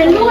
ๆ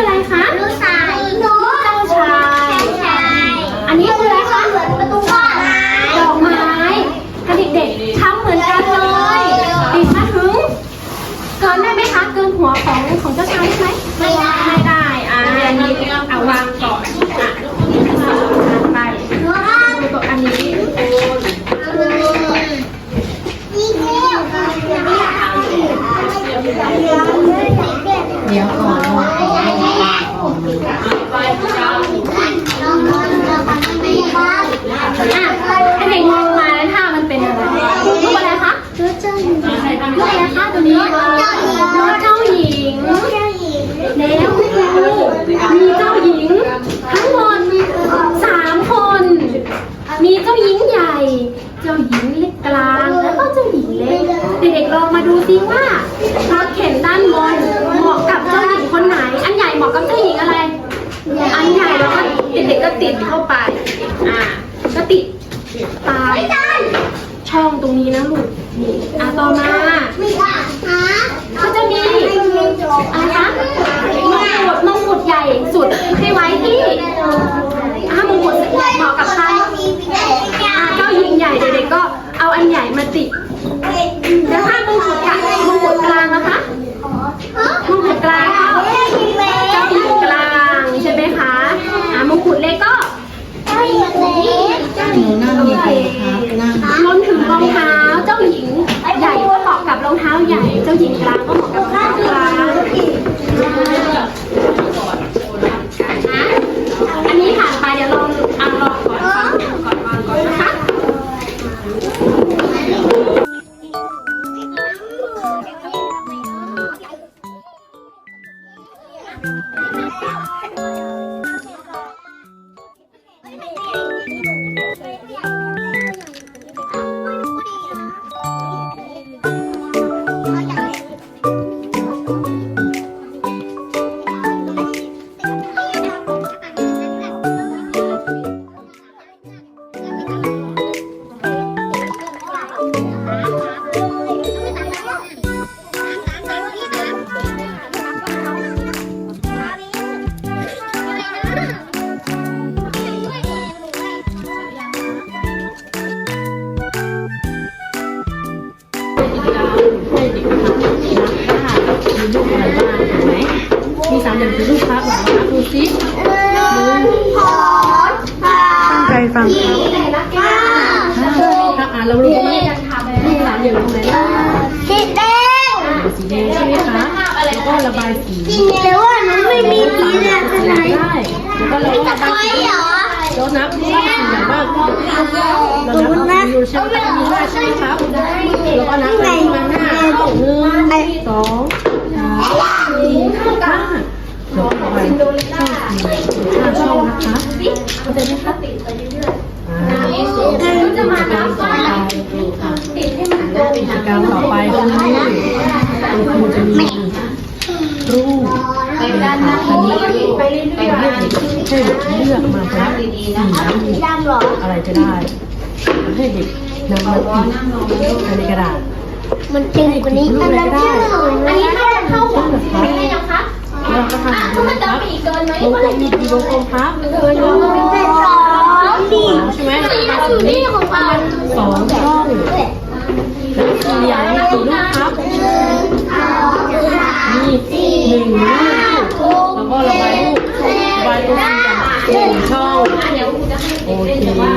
ตั้งใจฟังถ้าอ่าเรารู้ไหมรูปสามอย่างตรงไหนบ้างสีแดงสีแดงใช่ไหมคะแล้วก็ระบายสีแต่ว่าหนูไม่มีสีแดงสีไหนได้แล้วก็เราระบายสีเหรอเรานับว่าสีไหนบ้างเรานับเอาอยู่ใช่ไหมมีห้าใช่ไหมครับแล้วก็นับไปมาห้าเข้าหนึ่งสองสามสี่ห้าเดี๋ยวต่อไปช่องสี่ห้าช่องนะคะเข้าใจไหมคะ อ่าจะมากิจกรรมต่อไปค่ะติดให้มันกิจกรรมต่อไปคือคุณจะมีรูปนะคะอันนี้ไปให้เด็กให้เด็กเลือกมาครับสีน้ำดำเหรออะไรก็ได้ให้เด็กนำมาติดในกระดาษมันจริงกว่านี้อันนั้นชื่ออันนี้ถ้าจะเข้าหัวเป็นได้ยังคะเราก็อะถ้านะมันคเติมรับไปอีกเกินไหมวงกลมมีวงกลมครับเเกินเยอะเป็นสอง ดีใช่ไหมนนี้มันอยู่นี่ของเราสองช่องแล้วสี่อย่างมีกี่ลูกครับมีหนึ่งลูกแล้วก็ระบายลูกระบายตัวสี่อย่างหนึ่งช่องอะเดี๋ยครูจะให้โอเคเล่นแต่ว่า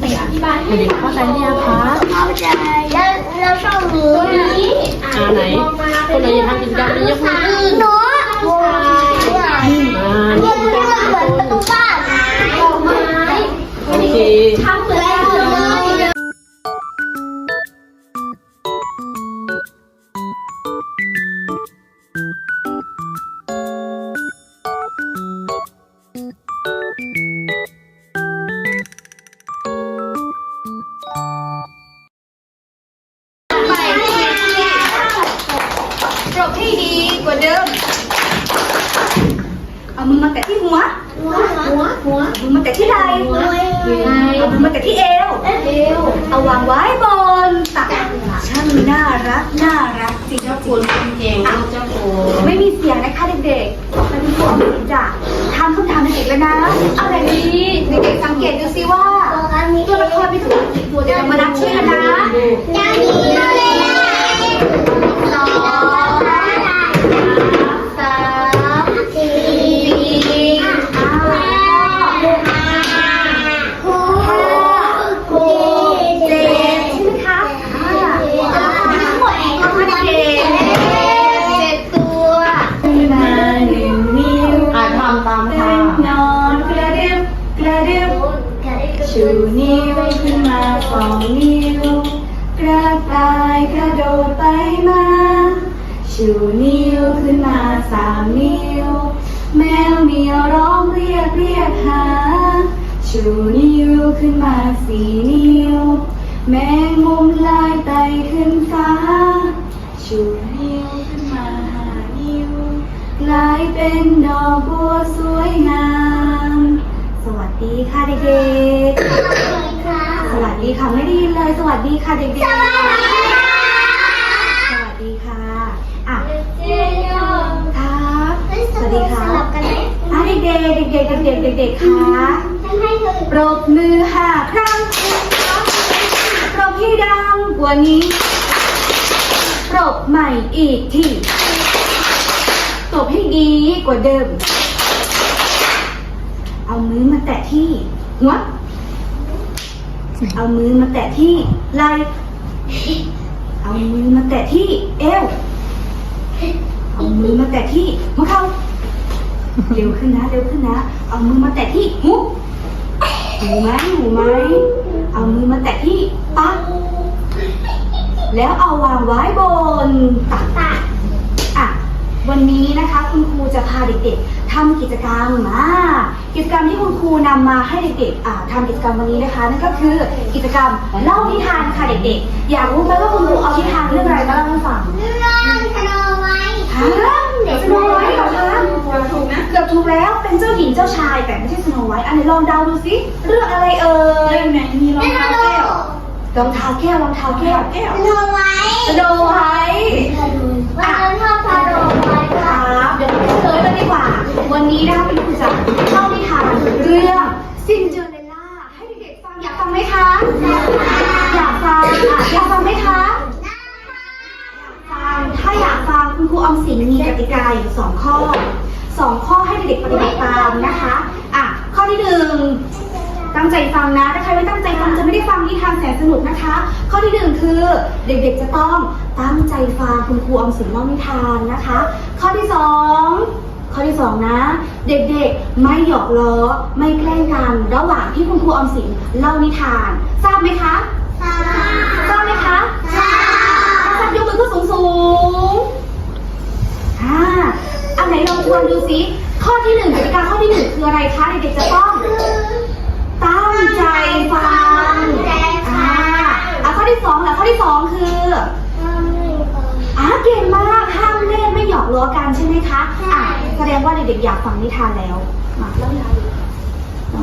ไปอธิบายให้เด็กเข้าใจหรือยังคะเข้าใจแล้วแล้วช่องนี้ตัวนี้อ่าไหนคนไหนจะทำกิจกรรมนี้ยกมือขึ้นหนูอ่าเนี่ยมันเหมือนประตูบ้าน ดอกไรักน่ารักจริงเจ้าคุณเก่งลูกเจ้าคุณไม่มีเสียงนะคะเด็กๆมันมีความเสียงจ้ะทำคำถามเด็กๆแล้วนะเอาอะไรดีเด็กๆสังเกตดูซิว่าตัวละครมีถึงกี่ตัวเดี๋ยวเรามานับช่วยกันนะยาดีเลยนะ มาสองนิ้วกระต่ายกระโดดไปมา ชูนิ้วขึ้นมาสามนิ้ว แมวเหมียวร้องเรียกเรียกหา ชูนิ้วขึ้นมาสี่นิ้ว แมงมุมลายไต่ขึ้นฟ้า ชูนิ้วขึ้นมาห้านิ้วกลายเป็นดอกบัวสวยงาม สวัสดีค่ะเด็กๆ สวัสดีค่ะไม่ได้ยินเลย สวัสดีค่ะเด็กๆสวัสดีค่ะอะครับสวัสดีค่ะอะเด็กๆเด็กๆเด็กๆเด็กๆค่ะปรบมือห้าครั้งปรบให้ดังกว่านี้ปรบใหม่อีกทีตบให้ดีกว่าเดิม เอามือมาแตะที่หัว เอามือมาแตะที่ไหล่เอามือมาแตะที่เอว เอามือมาแตะที่หัวเข่าเร็วขึ้นนะเร็วขึ้นนะ เอามือมาแตะที่หูหูไหมหูไหมเอามือมาแตะที่ปากแล้วเอาวางไว้บนตัก วันนี้นะคะคุณครูจะพาเด็กๆทำกิจกรรมมากิจกรรมที่คุณครูนำมาให้เด็กๆอ่าทำกิจกรรมวันนี้นะคะนั่นก็คือกิจกรรมเล่านิทานค่ะเด็กๆ อยากรู้ไหมว่าคุณครูเอานิทานเรื่องอะไรมาเล่าให้ฟังฮะสโนไวท์เหรอคะถูกนะเกือบถูกแล้วเป็นเจ้าหญิงเจ้าชายแต่ไม่ใช่สโนไวท์อันไหนลองเดาดูสิเรื่องอะไรเอ่ยไหนมีรองเท้าแก้วรองเท้าแก้วรองเท้าแก้วสโนไวท์ ด็กๆปฏิบัติตามนะคะอะข้อที่หนึ่งตั้งใจฟังนะถ้าใครไม่ตั้งใจฟังจะไม่ได้ฟังนิทานแสนสนุกนะคะ ข้อที่หนึ่งคือเด็กๆจะต้องตั้งใจฟังคุณครูออมสินเล่านิทานนะคะ ข้อที่สองข้อที่สองนะ เด็กๆไม่หยอกล้อไม่แกล้งกันระหว่างที่คุณครูออมสินเล่านิทาน ทราบไหมคะทราบไหมคะถ้าทำยกมือขึ้นสูงสูงๆอ่าอันไหนลองทวนดูสิ ข้อที่หนึ่งกติกาข้อที่หนึ่งคืออะไรคะเด็กๆจะต้องตั้งใจฟังอ่าอะข้อที่สองแล้วข้อที่สองคืออ่าเก่งมากห้ามเล่นไม่หยอกล้อกันใช่ไหมคะอะแสดงว่าเด็กๆอยากฟังนิทานแล้วมาเล่านิทานดู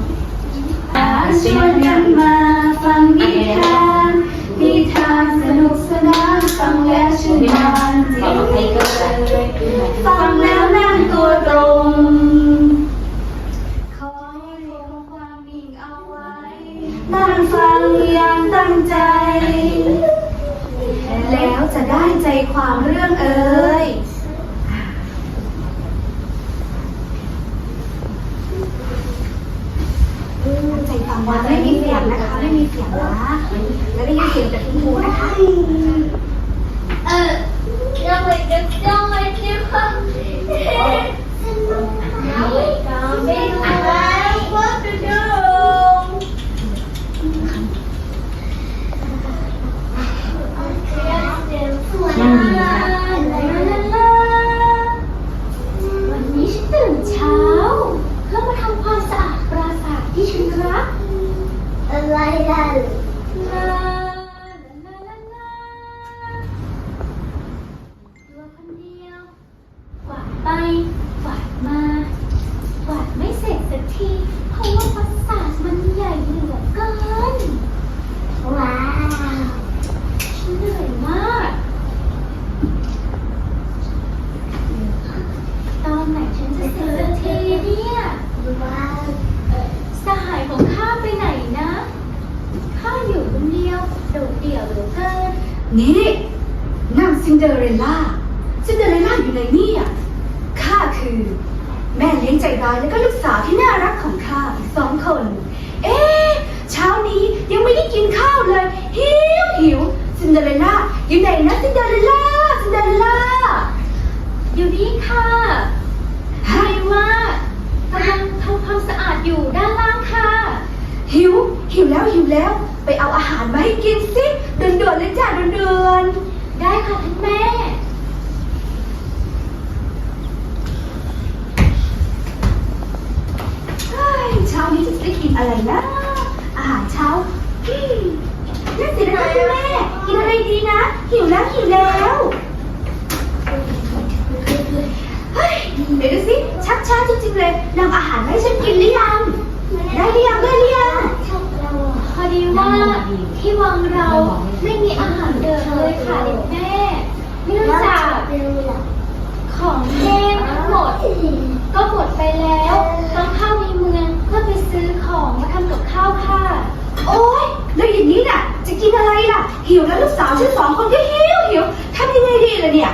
ชวนกันมาฟังนิทานนิทานสนุกสนานฟังแล้วชื่นบานจิตใจ ฟังแล้วนั่งตัวตรงคอยคงความนิ่งเอาไว้ นั่งฟังอย่างตั้งใจ แล้วจะได้ใจความเรื่องเอ่ยตั้งใจฟังนไม่มีเสียงนะคะ ไม่มีเสียงนะแล้วได้ยินเสียงจากคุณครูนะคะ เออ Now I just don't like you. Thank. ซินเดอเรลล่า ซินเดอเรลล่าอยู่ไหนเนี่ยข้าคือ แม่เลี้ยงใจร้ายและก็ลูกสาวที่น่ารักของข้าอีกสองคน เอ๊ะเช้านี้ยังไม่ได้กินข้าวเลย หิวหิวซินเดอเรลล่าอยู่ไหนนะซินเดอเรลล่าซินเดอเรลล่าอยู่นี่ค่ะใครว่ากำลังทำความสะอาดอยู่ด้านล่างค่ะ หิวหิวแล้วหิวแล้ว ไปเอาอาหารมาให้กินสิเดินด่วนเลยจ้ะด่วน ได้ค่ะท่านแม่ เฮ้ยเช้านี้จะได้กินอะไรนะ อาหารเช้าอืมนั่นสินะคะคุณแม่ กินอะไรดีนะ หิวแล้วหิวแล้วเฮ้ยเดี๋ยวดูสิชักช้าจริงๆเลยนำอาหารมาให้ฉันกินหรือยัง ได้หรือยังได้หรือยังพอ ดีว่าที่วังเราไม่มีอาหารเดินเลยค่ะเด็กแม่เนื่องจากของแห้งทั้งหมด ก็หมดไปแล้วต้องเข้าในเมืองเพื่อไปซื้อของมาทำกับข้าวค่ะ โอ๊ยแล้วอย่างนี้น่ะ จะกินอะไรล่ะ หิวแล้วลูกสาวฉันสองคนก็หิวหิวทำยังไงดีล่ะเนี่ย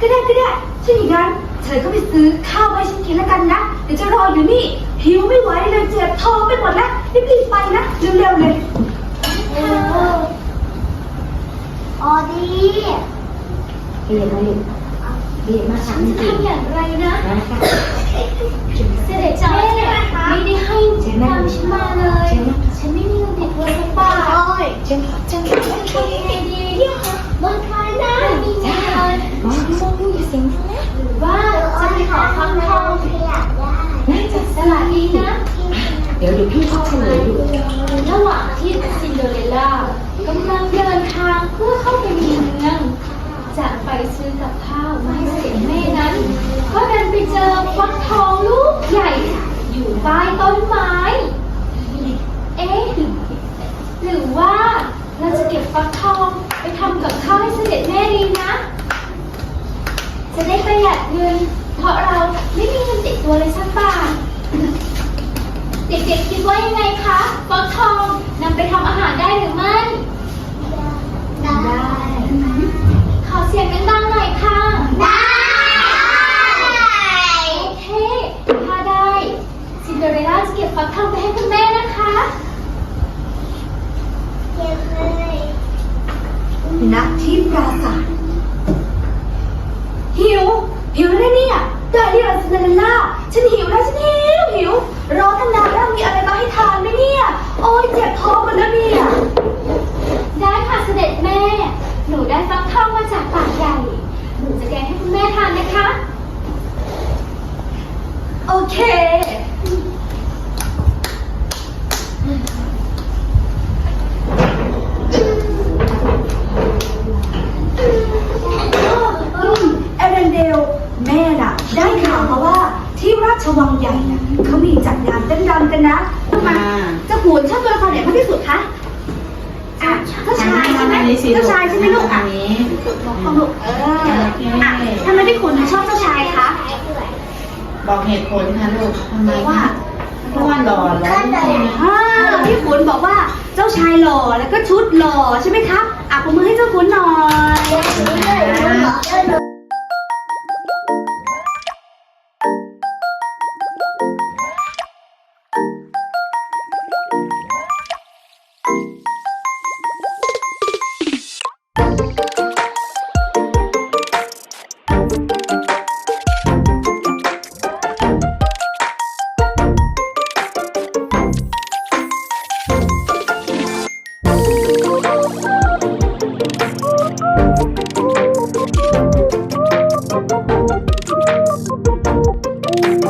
ก็ได้ก็ได้ถ้าอย่างนั้นเธอก็ไปซื้อข้าวมาให้ฉันกินแล้วกันนะ เดี๋ยวจะรออยู่นี่ หิวไม่ไหวเลยเจ็บท้องไปหมดแล้วรีบๆไปนะเร็วๆเลยออดีเรียนมาลูกเรียนมาฉัค่ะนจะทำอย่างไรนะ นะคะเสด็จแม่ไม่ได้ให้ตามฉันมาเลย ฉันไม่มีเงินติดตัวสักบาทโอ้ยเชิญเชิญจะทำยังไงดีบนคายนะมีเงินมองมองอย่าเสียงดังนะหรือว่าจะไปขอฟังทองน่าจะสลัดดีนะ เดี๋ยวเดี๋ยวพี่เขาเฉลยดูระหว่างที่ซินเดอเรลล่ากำลังเดินทางเพื่อเข้าไปในเมืองจะไปซื้อกับข้าวมาให้เสด็จแม่นั้น ก็เดินไปเจอฟักทองลูกใหญ่ อยู่ใต้ต้นไม้ เอ๊ะหรือว่าเราจะเก็บฟักทองไปทำกับข้าวให้เสด็จแม่ดีนะ จะได้ประหยัดเงิน เพราะเราไม่มีเงินติดตัวเลยสักบาท เด็กๆคิดว่ายังไงคะฟักทองนำไปทำอาหารได้หรือไม่ ได้ ขอเสียงดังๆหน่อยค่ะ ได้ โอเค ถ้าได้ซินเดอเรลล่าจะเก็บฟักทองไปให้คุณแม่นะคะ ณที่ปราสาทหิว หิวแล้วเนี่ยได้ที่เรา ซินเดอเรลล่า ฉันหิวแล้วฉันหิวหิวรอตั้งนานแล้วมีอะไรมาให้ทานไหมเนี่ย โอ้ยเจ็บท้องหมดแล้วเนี่ย ได้ค่ะเสด็จแม่ หนูได้ฟักทองมาจากป่าใหญ่ หนูจะแกงให้คุณแม่ทานนะคะ โอเคอืมเอเรนเดล แม่น่ะ ได้ข่าวมาว่าที่ราชวังใหญ่น่ะเขามีจัดงานเต้นรำกันนะมาเจ้าขุนชอบตัวละครไหนมากที่สุดคะอะเจ้าชายใช่ไหมเจ้าชายใช่ไหมลูกอะของลูกเอออะทำไมพี่ขุนถึงชอบเจ้าชายคะบอกเหตุผลค่ะลูกทำไมว่าเพราะว่าหล่อแล้วใช่ไหมอ่าพี่ขุนบอกว่าเจ้าชายหล่อแล้วก็ชุดหล่อใช่ไหมคะอะปรบมือให้เจ้าขุนหน่อย